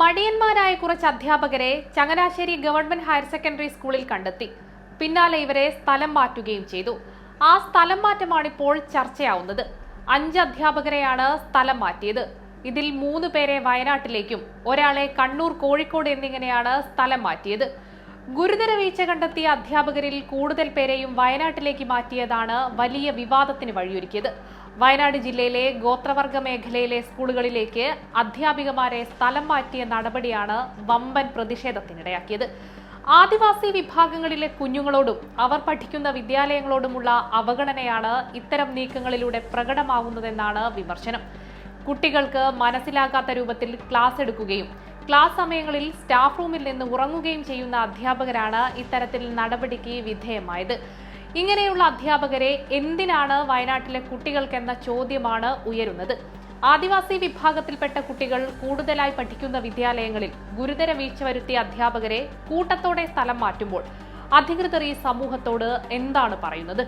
മടിയന്മാരായ കുറച്ച് അധ്യാപകരെ Changanassery government higher secondary സ്കൂളിൽ കണ്ടെത്തി. പിന്നാലെ ഇവരെ സ്ഥലം മാറ്റുകയും ചെയ്തു. ആ സ്ഥലം മാറ്റമാണ് ഇപ്പോൾ ചർച്ചയാവുന്നത്. അഞ്ച് അധ്യാപകരെയാണ് സ്ഥലം മാറ്റിയത്. ഇതിൽ മൂന്ന് പേരെ വയനാട്ടിലേക്കും ഒരാളെ കണ്ണൂർ കോഴിക്കോട് എന്നിങ്ങനെയാണ് സ്ഥലം മാറ്റിയത്. ഗുരുതര വീഴ്ച കണ്ടെത്തിയ അധ്യാപകരിൽ കൂടുതൽ പേരെയും വയനാട്ടിലേക്ക് മാറ്റിയതാണ് വലിയ വിവാദത്തിന് വഴിയൊരുക്കിയത്. വയനാട് ജില്ലയിലെ ഗോത്രവർഗ മേഖലയിലെ സ്കൂളുകളിലേക്ക് അധ്യാപികമാരെ സ്ഥലം മാറ്റിയ നടപടിയാണ് വമ്പൻ പ്രതിഷേധത്തിനിടയാക്കിയത്. ആദിവാസി വിഭാഗങ്ങളിലെ കുഞ്ഞുങ്ങളോടും അവർ പഠിക്കുന്ന വിദ്യാലയങ്ങളോടുമുള്ള അവഗണനയാണ് ഇത്തരം നീക്കങ്ങളിലൂടെ പ്രകടമാകുന്നതെന്നാണ് വിമർശനം. കുട്ടികൾക്ക് മനസ്സിലാകാത്ത രൂപത്തിൽ ക്ലാസ് എടുക്കുകയും ക്ലാസ് സമയങ്ങളിൽ സ്റ്റാഫ് റൂമിൽ നിന്ന് ഉറങ്ങുകയും ചെയ്യുന്ന അധ്യാപകരാണ് ഇത്തരത്തിൽ നടപടിക്ക് വിധേയമായത്. ഇങ്ങനെയുള്ള അധ്യാപകരെ എന്തിനാണ് വയനാട്ടിലെ കുട്ടികൾക്ക് എന്ന ചോദ്യമാണ് ഉയരുന്നത്. ആദിവാസി വിഭാഗത്തിൽപ്പെട്ട കുട്ടികൾ കൂടുതലായി പഠിക്കുന്ന വിദ്യാലയങ്ങളിൽ ഗുരുതര വീഴ്ച വരുത്തിയ അധ്യാപകരെ കൂട്ടത്തോടെ സ്ഥലം മാറ്റുമ്പോൾ അധികൃതർ ഈ സമൂഹത്തോട് എന്താണ് പറയുന്നത്?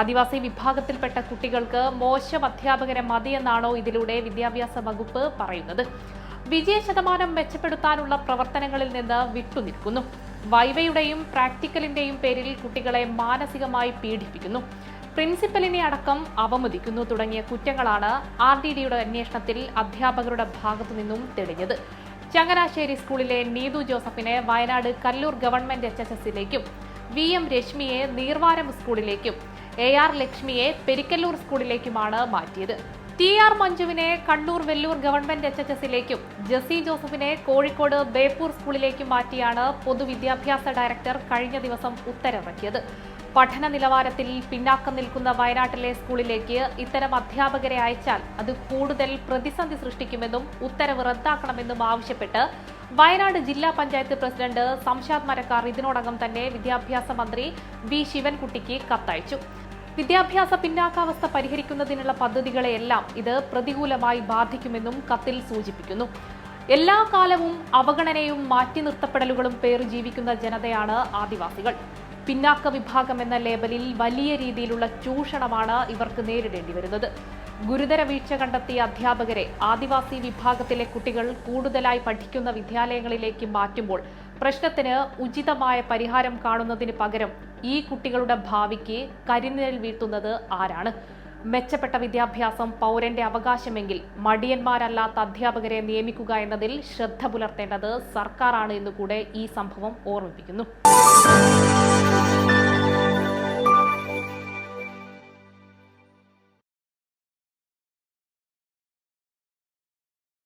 ആദിവാസി വിഭാഗത്തിൽപ്പെട്ട കുട്ടികൾക്ക് മോശം അധ്യാപകരെ മതിയെന്നാണോ ഇതിലൂടെ വിദ്യാഭ്യാസ വകുപ്പ് പറയുന്നത്? വിജയ ശതമാനം മെച്ചപ്പെടുത്താനുള്ള പ്രവർത്തനങ്ങളിൽ നിന്ന് വിട്ടുനിൽക്കുന്നു. വൈവയുടെയും പ്രാക്ടിക്കലിന്റെയും പേരിൽ കുട്ടികളെ മാനസികമായി പീഡിപ്പിക്കുന്നു. പ്രിൻസിപ്പലിനെ അടക്കം അവമതിക്കുന്നു തുടങ്ങിയ കുറ്റങ്ങളാണ് ആർ ഡി ഡിയുടെ അന്വേഷണത്തിൽ അധ്യാപകരുടെ ഭാഗത്തു നിന്നും തെളിഞ്ഞത്. ചങ്ങനാശ്ശേരി സ്കൂളിലെ നീതു ജോസഫിനെ Wayanad Kalloor government H S എസിലേക്കും V M രശ്മിയെ നീർവാരം സ്കൂളിലേക്കും എ ആർ ലക്ഷ്മിയെ പെരിക്കല്ലൂർ സ്കൂളിലേക്കുമാണ് മാറ്റിയത്. T R മഞ്ജുവിനെ Kannur Velloor government H H എസിലേക്കും Jessy ജോസഫിനെ കോഴിക്കോട് ബേപ്പൂർ സ്കൂളിലേക്കും മാറ്റിയാണ് പൊതുവിദ്യാഭ്യാസ ഡയറക്ടർ കഴിഞ്ഞ ദിവസം ഉത്തരവിറക്കിയത്. പഠന നിലവാരത്തിൽ പിന്നാക്കം നിൽക്കുന്ന വയനാട്ടിലെ സ്കൂളിലേക്ക് ഇത്തരം അധ്യാപകരെ അയച്ചാൽ അത് കൂടുതൽ പ്രതിസന്ധി സൃഷ്ടിക്കുമെന്നും ഉത്തരവ് റദ്ദാക്കണമെന്നും ആവശ്യപ്പെട്ട് വയനാട് ജില്ലാ പഞ്ചായത്ത് പ്രസിഡന്റ് സംഷാദ് മരക്കാർ ഇതിനോടകം തന്നെ വിദ്യാഭ്യാസ മന്ത്രി വി ശിവൻകുട്ടിക്ക് കത്തയച്ചു. വിദ്യാഭ്യാസ പിന്നാക്കാവസ്ഥ പരിഹരിക്കുന്നതിനുള്ള പദ്ധതികളെയെല്ലാം ഇത് പ്രതികൂലമായി ബാധിക്കുമെന്നും കത്തിൽ സൂചിപ്പിക്കുന്നു. എല്ലാ കാലവും അവഗണനയും മാറ്റി നിർത്തപ്പെടലുകളും പേറി ജീവിക്കുന്ന ജനതയാണ് ആദിവാസികൾ. പിന്നാക്ക വിഭാഗം എന്ന ലേബലിൽ വലിയ രീതിയിലുള്ള ചൂഷണമാണ് ഇവർക്ക് നേരിടേണ്ടി വരുന്നത്. ഗുരുതര വീഴ്ച കണ്ടെത്തിയ അധ്യാപകരെ ആദിവാസി വിഭാഗത്തിലെ കുട്ടികൾ കൂടുതലായി പഠിക്കുന്ന വിദ്യാലയങ്ങളിലേക്ക് മാറ്റുമ്പോൾ പ്രശ്നത്തിന് ഉചിതമായ പരിഹാരം കാണുന്നതിന് പകരം ഈ കുട്ടികളുടെ ഭാവിക്ക് കരിനിഴൽ വീഴ്ത്തുന്നത് ആരാണ്? മെച്ചപ്പെട്ട വിദ്യാഭ്യാസം പൗരന്റെ അവകാശമെങ്കിൽ മടിയന്മാരല്ലാത്ത അധ്യാപകരെ നിയമിക്കുക എന്നതിൽ ശ്രദ്ധ പുലർത്തേണ്ടത് സർക്കാരാണ് എന്നുകൂടെ ഈ സംഭവം ഓർമ്മിപ്പിക്കുന്നു.